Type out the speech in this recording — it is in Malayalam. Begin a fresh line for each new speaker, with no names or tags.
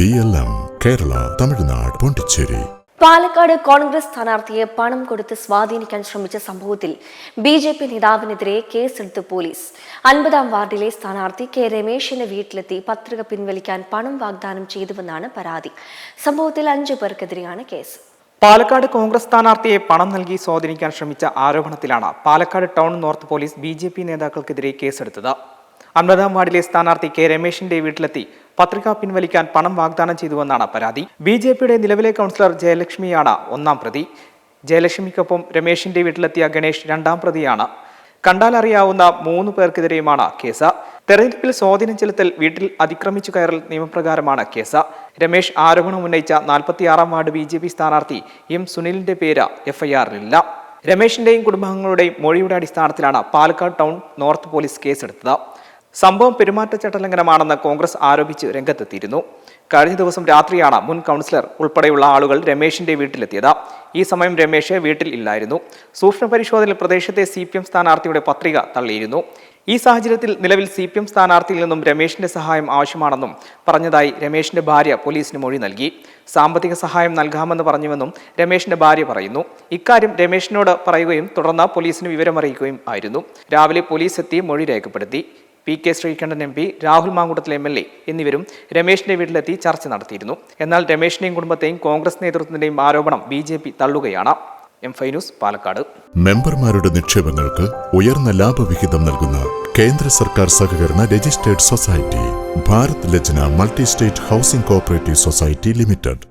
B L M Kerala Tamil Nadu Pondicherry
Palakkad Congress സ്ഥാനാർത്ഥിയെ പണം കൊടുത്ത് സ്വാധീനിക്കാൻ ശ്രമിച്ച സംഭവത്തിൽ ബി ജെ പി നേതാവിനെതിരെ കേസെടുത്ത് പോലീസ്. അൻപതാം വാർഡിലെ സ്ഥാനാർത്ഥി കെ രമേശിന്റെ വീട്ടിലെത്തി പത്രിക പിൻവലിക്കാൻ പണം വാഗ്ദാനം ചെയ്തുവെന്നാണ് പരാതി. സംഭവത്തിൽ അഞ്ചു പേർക്കെതിരെയാണ് കേസ്.
പാലക്കാട് കോൺഗ്രസ് സ്ഥാനാർത്ഥിയെ പണം നൽകി സ്വാധീനിക്കാൻ ശ്രമിച്ച ആരോപണത്തിലാണ് Palakkad town north police B J P നേതാക്കൾക്കെതിരെ കേസെടുത്തത്. അൻപതാം വാർഡിലെ സ്ഥാനാർത്ഥി കെ രമേശിന്റെ വീട്ടിലെത്തി. പത്രിക പിൻവലിക്കാൻ പണം വാഗ്ദാനം ചെയ്തുവെന്നാണ് പരാതി. ബി ജെ പിയുടെ നിലവിലെ കൗൺസിലർ ജയലക്ഷ്മിയാണ് ഒന്നാം പ്രതി. ജയലക്ഷ്മിക്കൊപ്പം രമേശിന്റെ വീട്ടിലെത്തിയ ഗണേഷ് രണ്ടാം പ്രതിയാണ്. കണ്ടാലറിയാവുന്ന മൂന്ന് പേർക്കെതിരെയുമാണ് കേസ്. തെരഞ്ഞെടുപ്പിൽ സ്വാധീനം ചെലുത്തൽ വീട്ടിൽ അതിക്രമിച്ചു കയറൽ നിയമപ്രകാരമാണ് കേസ്. രമേശ് ആരോപണം ഉന്നയിച്ച നാൽപ്പത്തിയാറാം വാർഡ് ബി ജെ പി സ്ഥാനാർത്ഥി എം സുനിലിന്റെ പേര് എഫ്ഐആറിലില്ല. രമേശിന്റെയും കുടുംബാംഗങ്ങളുടെയും മൊഴിയുടെ അടിസ്ഥാനത്തിലാണ് പാലക്കാട് ടൗൺ നോർത്ത് പോലീസ് കേസെടുത്തത്. സംഭവം പെരുമാറ്റച്ചട്ടലംഘനമാണെന്ന് കോൺഗ്രസ് ആരോപിച്ച് രംഗത്തെത്തിയിരുന്നു. കഴിഞ്ഞ ദിവസം രാത്രിയാണ് മുൻ കൗൺസിലർ ഉൾപ്പെടെയുള്ള ആളുകൾ രമേശിന്റെ വീട്ടിലെത്തിയത്. ഈ സമയം രമേശ് വീട്ടിൽ ഇല്ലായിരുന്നു. സൂക്ഷ്മ പരിശോധനയിൽ പ്രദേശത്തെ സി പി എം സ്ഥാനാർത്ഥിയുടെ പത്രിക തള്ളിയിരുന്നു. ഈ സാഹചര്യത്തിൽ നിലവിൽ സി പി എം സ്ഥാനാർത്ഥിയിൽ നിന്നും രമേശിന്റെ സഹായം ആവശ്യമാണെന്നും പറഞ്ഞതായി രമേശിന്റെ ഭാര്യ പോലീസിന് മൊഴി നൽകി. സാമ്പത്തിക സഹായം നൽകാമെന്ന് പറഞ്ഞുവെന്നും രമേശിന്റെ ഭാര്യ പറയുന്നു. ഇക്കാര്യം രമേശിനോട് പറയുകയും തുടർന്ന് പോലീസിന് വിവരമറിയിക്കുകയും ആയിരുന്നു. രാവിലെ പോലീസ് എത്തി മൊഴി രേഖപ്പെടുത്തി. P K Sreekandan M P Rahul മാങ്കുടത്തിലെ M L A എന്നിവരും രമേശിന്റെ വീട്ടിലെത്തി ചർച്ച നടത്തിയിരുന്നു. എന്നാൽ രമേശിനെയും കുടുംബത്തെയും കോൺഗ്രസ് നേതൃത്വത്തിന്റെയും ആരോപണം ബി ജെ പി തള്ളുകയാണ്. എം ഫൈനൂസ് പാലക്കാട്.
മെമ്പർമാരുടെ നിക്ഷേപങ്ങൾക്ക് ഉയർന്ന ലാഭവിഹിതം നൽകുന്ന കേന്ദ്ര സർക്കാർ സഹകരണ registered society Bharat Lajna multi state housing cooperative society limited.